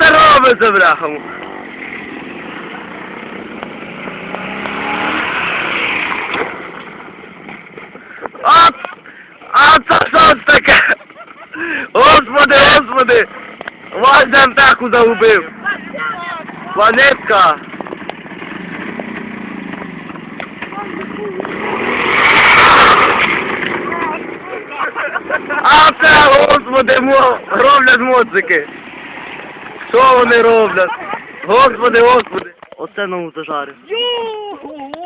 це робиться, бляха? А це що ж таке? Господи, господи! Вас Дантеху загубив! Планетка! А це, господи, мо, роблять моцики. Що вони роблять? Господи, господи. Оце нам зажарив. Йо!